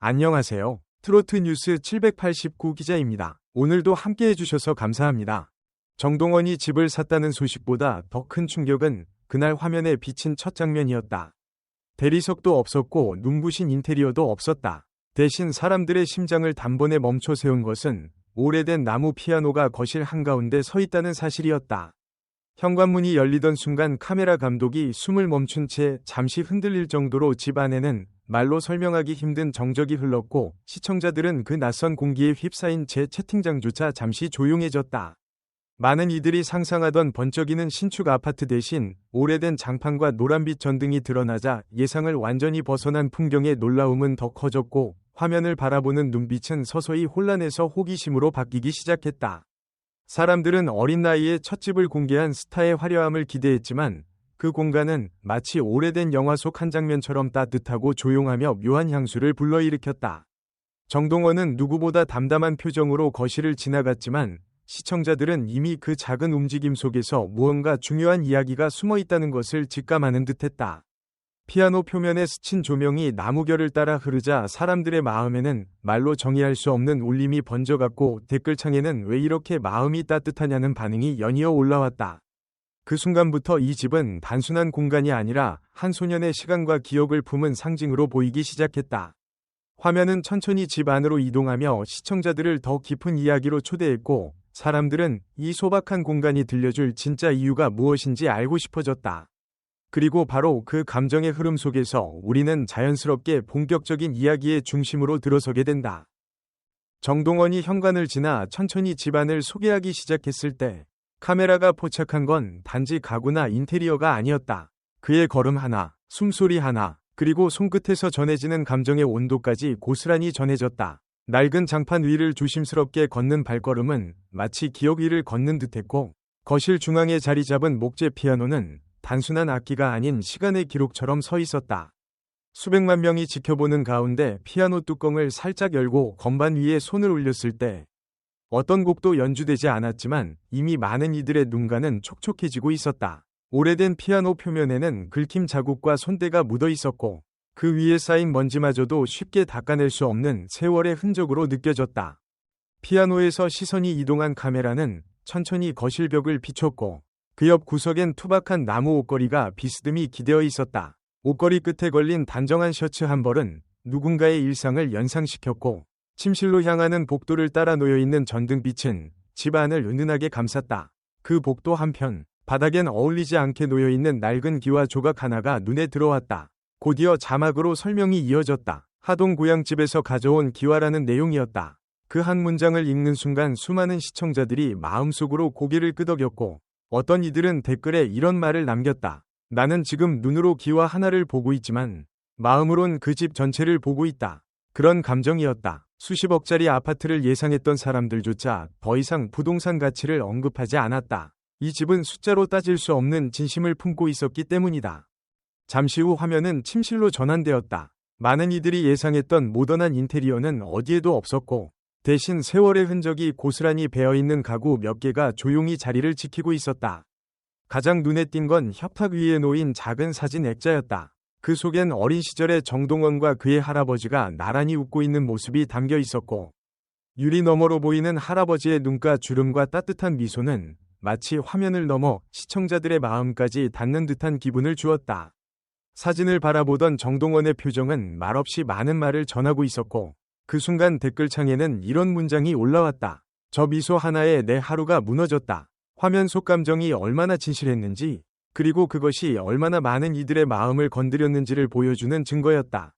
안녕하세요. 트로트 뉴스 789 기자입니다. 오늘도 함께 해주셔서 감사합니다. 정동원이 집을 샀다는 소식보다 더 큰 충격은 그날 화면에 비친 첫 장면이었다. 대리석도 없었고 눈부신 인테리어도 없었다. 대신 사람들의 심장을 단번에 멈춰 세운 것은 오래된 나무 피아노가 거실 한가운데 서 있다는 사실이었다. 현관문이 열리던 순간 카메라 감독이 숨을 멈춘 채 잠시 흔들릴 정도로 집 안에는 말로 설명하기 힘든 정적이 흘렀고 시청자들은 그 낯선 공기에 휩싸인 채 채팅장조차 잠시 조용해졌다. 많은 이들이 상상하던 번쩍이는 신축 아파트 대신 오래된 장판과 노란빛 전등이 드러나자 예상을 완전히 벗어난 풍경의 놀라움은 더 커졌고 화면을 바라보는 눈빛은 서서히 혼란에서 호기심으로 바뀌기 시작했다. 사람들은 어린 나이에 첫 집을 공개한 스타의 화려함을 기대했지만 그 공간은 마치 오래된 영화 속 한 장면처럼 따뜻하고 조용하며 묘한 향수를 불러일으켰다. 정동원은 누구보다 담담한 표정으로 거실을 지나갔지만 시청자들은 이미 그 작은 움직임 속에서 무언가 중요한 이야기가 숨어 있다는 것을 직감하는 듯했다. 피아노 표면에 스친 조명이 나무결을 따라 흐르자 사람들의 마음에는 말로 정의할 수 없는 울림이 번져갔고 댓글창에는 왜 이렇게 마음이 따뜻하냐는 반응이 연이어 올라왔다. 그 순간부터 이 집은 단순한 공간이 아니라 한 소년의 시간과 기억을 품은 상징으로 보이기 시작했다. 화면은 천천히 집 안으로 이동하며 시청자들을 더 깊은 이야기로 초대했고 사람들은 이 소박한 공간이 들려줄 진짜 이유가 무엇인지 알고 싶어졌다. 그리고 바로 그 감정의 흐름 속에서 우리는 자연스럽게 본격적인 이야기의 중심으로 들어서게 된다. 정동원이 현관을 지나 천천히 집안을 소개하기 시작했을 때 카메라가 포착한 건 단지 가구나 인테리어가 아니었다. 그의 걸음 하나, 숨소리 하나, 그리고 손끝에서 전해지는 감정의 온도까지 고스란히 전해졌다. 낡은 장판 위를 조심스럽게 걷는 발걸음은 마치 기억 위를 걷는 듯했고 거실 중앙에 자리 잡은 목재 피아노는 단순한 악기가 아닌 시간의 기록처럼 서 있었다. 수백만 명이 지켜보는 가운데 피아노 뚜껑을 살짝 열고 건반 위에 손을 올렸을 때 어떤 곡도 연주되지 않았지만 이미 많은 이들의 눈가는 촉촉해지고 있었다. 오래된 피아노 표면에는 긁힘 자국과 손때가 묻어 있었고 그 위에 쌓인 먼지마저도 쉽게 닦아낼 수 없는 세월의 흔적으로 느껴졌다. 피아노에서 시선이 이동한 카메라는 천천히 거실 벽을 비췄고 그 옆 구석엔 투박한 나무 옷걸이가 비스듬히 기대어 있었다. 옷걸이 끝에 걸린 단정한 셔츠 한 벌은 누군가의 일상을 연상시켰고 침실로 향하는 복도를 따라 놓여있는 전등빛은 집안을 은은하게 감쌌다. 그 복도 한편 바닥엔 어울리지 않게 놓여있는 낡은 기와 조각 하나가 눈에 들어왔다. 곧이어 자막으로 설명이 이어졌다. 하동 고향집에서 가져온 기와라는 내용이었다. 그 한 문장을 읽는 순간 수많은 시청자들이 마음속으로 고개를 끄덕였고 어떤 이들은 댓글에 이런 말을 남겼다. 나는 지금 눈으로 기와 하나를 보고 있지만 마음으론 그 집 전체를 보고 있다. 그런 감정이었다. 수십억짜리 아파트를 예상했던 사람들조차 더 이상 부동산 가치를 언급하지 않았다. 이 집은 숫자로 따질 수 없는 진심을 품고 있었기 때문이다. 잠시 후 화면은 침실로 전환되었다. 많은 이들이 예상했던 모던한 인테리어는 어디에도 없었고 대신 세월의 흔적이 고스란히 배어있는 가구 몇 개가 조용히 자리를 지키고 있었다. 가장 눈에 띈 건 협탁 위에 놓인 작은 사진 액자였다. 그 속엔 어린 시절의 정동원과 그의 할아버지가 나란히 웃고 있는 모습이 담겨 있었고 유리 너머로 보이는 할아버지의 눈가 주름과 따뜻한 미소는 마치 화면을 넘어 시청자들의 마음까지 닿는 듯한 기분을 주었다. 사진을 바라보던 정동원의 표정은 말없이 많은 말을 전하고 있었고 그 순간 댓글창에는 이런 문장이 올라왔다. 저 미소 하나에 내 하루가 무너졌다. 화면 속 감정이 얼마나 진실했는지 그리고 그것이 얼마나 많은 이들의 마음을 건드렸는지를 보여주는 증거였다.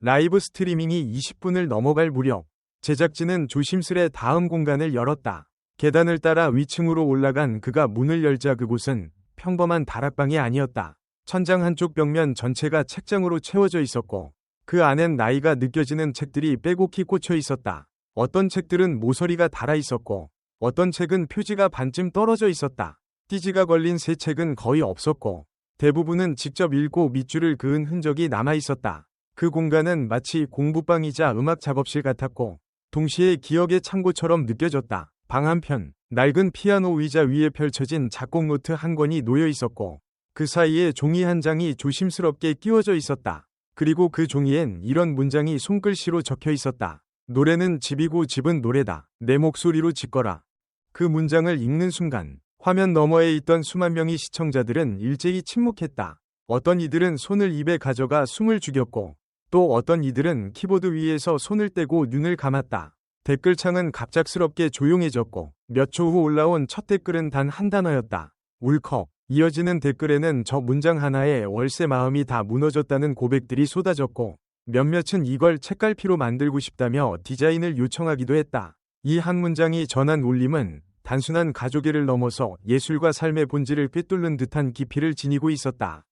라이브 스트리밍이 20분을 넘어갈 무렵 제작진은 조심스레 다음 공간을 열었다. 계단을 따라 위층으로 올라간 그가 문을 열자 그곳은 평범한 다락방이 아니었다. 천장 한쪽 벽면 전체가 책장으로 채워져 있었고 그 안엔 나이가 느껴지는 책들이 빼곡히 꽂혀 있었다. 어떤 책들은 모서리가 달아 있었고 어떤 책은 표지가 반쯤 떨어져 있었다. 띠지가 걸린 새 책은 거의 없었고 대부분은 직접 읽고 밑줄을 그은 흔적이 남아 있었다. 그 공간은 마치 공부방이자 음악 작업실 같았고 동시에 기억의 창고처럼 느껴졌다. 방 한편 낡은 피아노 의자 위에 펼쳐진 작곡 노트 한 권이 놓여 있었고 그 사이에 종이 한 장이 조심스럽게 끼워져 있었다. 그리고 그 종이엔 이런 문장이 손글씨로 적혀 있었다. 노래는 집이고 집은 노래다. 내 목소리로 짓거라. 그 문장을 읽는 순간 화면 너머에 있던 수만 명의 시청자들은 일제히 침묵했다. 어떤 이들은 손을 입에 가져가 숨을 죽였고 또 어떤 이들은 키보드 위에서 손을 떼고 눈을 감았다. 댓글창은 갑작스럽게 조용해졌고 몇 초 후 올라온 첫 댓글은 단 한 단어였다. 울컥. 이어지는 댓글에는 저 문장 하나에 월세 마음이 다 무너졌다는 고백들이 쏟아졌고 몇몇은 이걸 책갈피로 만들고 싶다며 디자인을 요청하기도 했다. 이 한 문장이 전한 울림은 단순한 가족애를 넘어서 예술과 삶의 본질을 꿰뚫는 듯한 깊이를 지니고 있었다.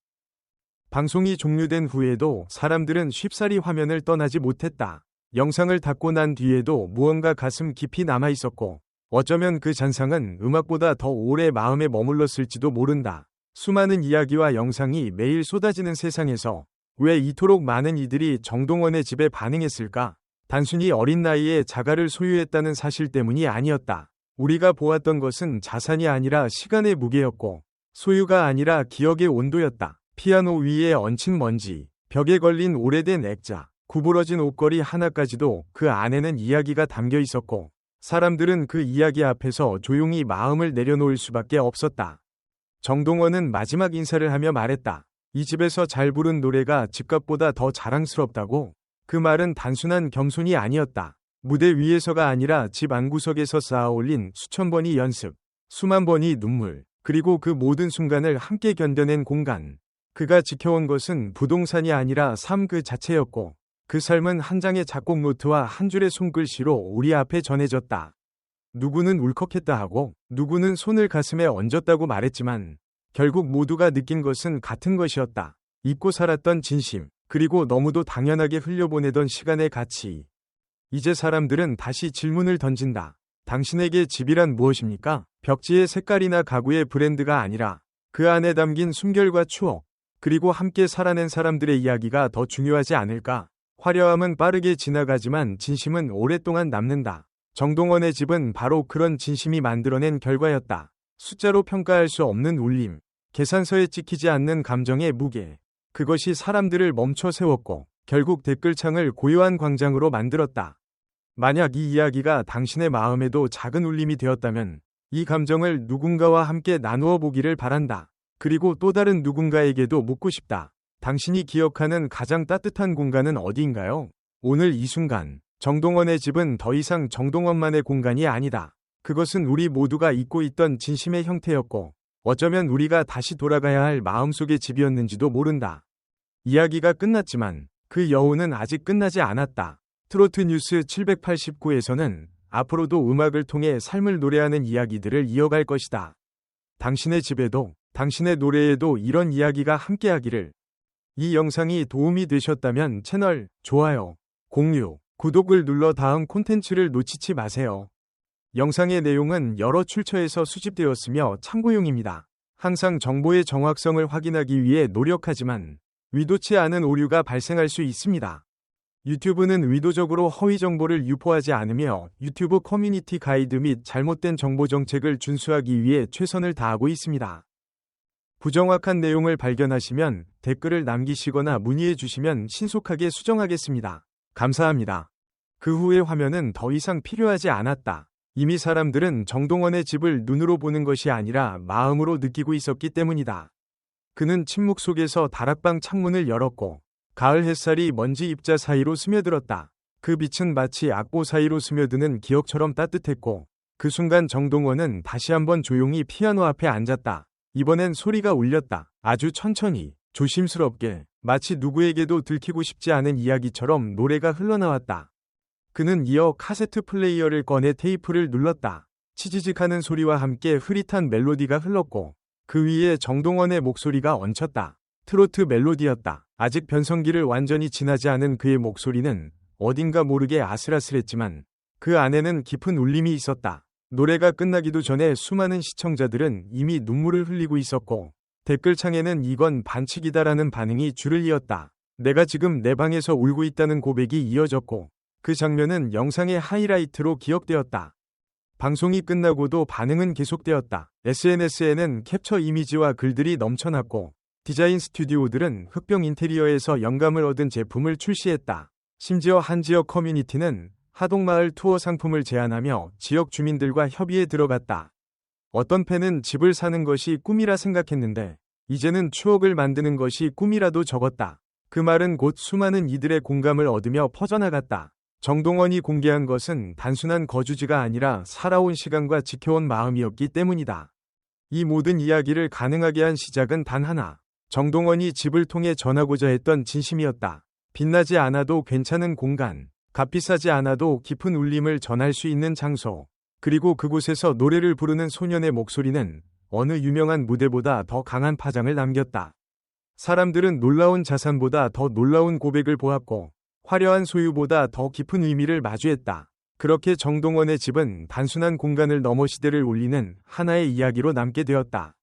방송이 종료된 후에도 사람들은 쉽사리 화면을 떠나지 못했다. 영상을 닫고 난 뒤에도 무언가 가슴 깊이 남아 있었고 어쩌면 그 잔상은 음악보다 더 오래 마음에 머물렀을지도 모른다. 수많은 이야기와 영상이 매일 쏟아지는 세상에서 왜 이토록 많은 이들이 정동원의 집에 반응했을까? 단순히 어린 나이에 자가를 소유했다는 사실 때문이 아니었다. 우리가 보았던 것은 자산이 아니라 시간의 무게였고 소유가 아니라 기억의 온도였다. 피아노 위에 얹힌 먼지, 벽에 걸린 오래된 액자, 구부러진 옷걸이 하나까지도 그 안에는 이야기가 담겨 있었고 사람들은 그 이야기 앞에서 조용히 마음을 내려놓을 수밖에 없었다. 정동원은 마지막 인사를 하며 말했다. 이 집에서 잘 부른 노래가 집값보다 더 자랑스럽다고? 그 말은 단순한 겸손이 아니었다. 무대 위에서가 아니라 집 안구석에서 쌓아 올린 수천 번의 연습, 수만 번의 눈물, 그리고 그 모든 순간을 함께 견뎌낸 공간. 그가 지켜온 것은 부동산이 아니라 삶 그 자체였고, 그 삶은 한 장의 작곡 노트와 한 줄의 손글씨로 우리 앞에 전해졌다. 누구는 울컥했다 하고, 누구는 손을 가슴에 얹었다고 말했지만, 결국 모두가 느낀 것은 같은 것이었다. 잊고 살았던 진심, 그리고 너무도 당연하게 흘려보내던 시간의 가치. 이제 사람들은 다시 질문을 던진다. 당신에게 집이란 무엇입니까? 벽지의 색깔이나 가구의 브랜드가 아니라 그 안에 담긴 숨결과 추억, 그리고 함께 살아낸 사람들의 이야기가 더 중요하지 않을까? 화려함은 빠르게 지나가지만 진심은 오랫동안 남는다. 정동원의 집은 바로 그런 진심이 만들어낸 결과였다. 숫자로 평가할 수 없는 울림, 계산서에 찍히지 않는 감정의 무게. 그것이 사람들을 멈춰 세웠고 결국 댓글창을 고요한 광장으로 만들었다. 만약 이 이야기가 당신의 마음에도 작은 울림이 되었다면 이 감정을 누군가와 함께 나누어 보기를 바란다. 그리고 또 다른 누군가에게도 묻고 싶다. 당신이 기억하는 가장 따뜻한 공간은 어디인가요? 오늘 이 순간, 정동원의 집은 더 이상 정동원만의 공간이 아니다. 그것은 우리 모두가 잊고 있던 진심의 형태였고, 어쩌면 우리가 다시 돌아가야 할 마음속의 집이었는지도 모른다. 이야기가 끝났지만 그 여운은 아직 끝나지 않았다. 트로트 뉴스 789에서는 앞으로도 음악을 통해 삶을 노래하는 이야기들을 이어갈 것이다. 당신의 집에도, 당신의 노래에도 이런 이야기가 함께하기를. 이 영상이 도움이 되셨다면 채널 좋아요, 공유, 구독을 눌러 다음 콘텐츠를 놓치지 마세요. 영상의 내용은 여러 출처에서 수집되었으며 참고용입니다. 항상 정보의 정확성을 확인하기 위해 노력하지만 위도치 않은 오류가 발생할 수 있습니다. 유튜브는 의도적으로 허위 정보를 유포하지 않으며 유튜브 커뮤니티 가이드 및 잘못된 정보 정책을 준수하기 위해 최선을 다하고 있습니다. 부정확한 내용을 발견하시면 댓글을 남기시거나 문의해 주시면 신속하게 수정하겠습니다. 감사합니다. 그 후의 화면은 더 이상 필요하지 않았다. 이미 사람들은 정동원의 집을 눈으로 보는 것이 아니라 마음으로 느끼고 있었기 때문이다. 그는 침묵 속에서 다락방 창문을 열었고 가을 햇살이 먼지 입자 사이로 스며들었다. 그 빛은 마치 악보 사이로 스며드는 기억처럼 따뜻했고 그 순간 정동원은 다시 한번 조용히 피아노 앞에 앉았다. 이번엔 소리가 울렸다. 아주 천천히, 조심스럽게, 마치 누구에게도 들키고 싶지 않은 이야기처럼 노래가 흘러나왔다. 그는 이어 카세트 플레이어를 꺼내 테이프를 눌렀다. 치지직하는 소리와 함께 흐릿한 멜로디가 흘렀고 그 위에 정동원의 목소리가 얹혔다. 트로트 멜로디였다. 아직 변성기를 완전히 지나지 않은 그의 목소리는 어딘가 모르게 아슬아슬했지만 그 안에는 깊은 울림이 있었다. 노래가 끝나기도 전에 수많은 시청자들은 이미 눈물을 흘리고 있었고 댓글창에는 이건 반칙이다라는 반응이 줄을 이었다. 내가 지금 내 방에서 울고 있다는 고백이 이어졌고 그 장면은 영상의 하이라이트로 기억되었다. 방송이 끝나고도 반응은 계속되었다. SNS에는 캡처 이미지와 글들이 넘쳐났고 디자인 스튜디오들은 흑병 인테리어에서 영감을 얻은 제품을 출시했다. 심지어 한 지역 커뮤니티는 하동마을 투어 상품을 제안하며 지역 주민들과 협의에 들어갔다. 어떤 팬은 집을 사는 것이 꿈이라 생각했는데 이제는 추억을 만드는 것이 꿈이라도 적었다. 그 말은 곧 수많은 이들의 공감을 얻으며 퍼져나갔다. 정동원이 공개한 것은 단순한 거주지가 아니라 살아온 시간과 지켜온 마음이었기 때문이다. 이 모든 이야기를 가능하게 한 시작은 단 하나. 정동원이 집을 통해 전하고자 했던 진심이었다. 빛나지 않아도 괜찮은 공간, 값비싸지 않아도 깊은 울림을 전할 수 있는 장소, 그리고 그곳에서 노래를 부르는 소년의 목소리는 어느 유명한 무대보다 더 강한 파장을 남겼다. 사람들은 놀라운 자산보다 더 놀라운 고백을 보았고, 화려한 소유보다 더 깊은 의미를 마주했다. 그렇게 정동원의 집은 단순한 공간을 넘어 시대를 울리는 하나의 이야기로 남게 되었다.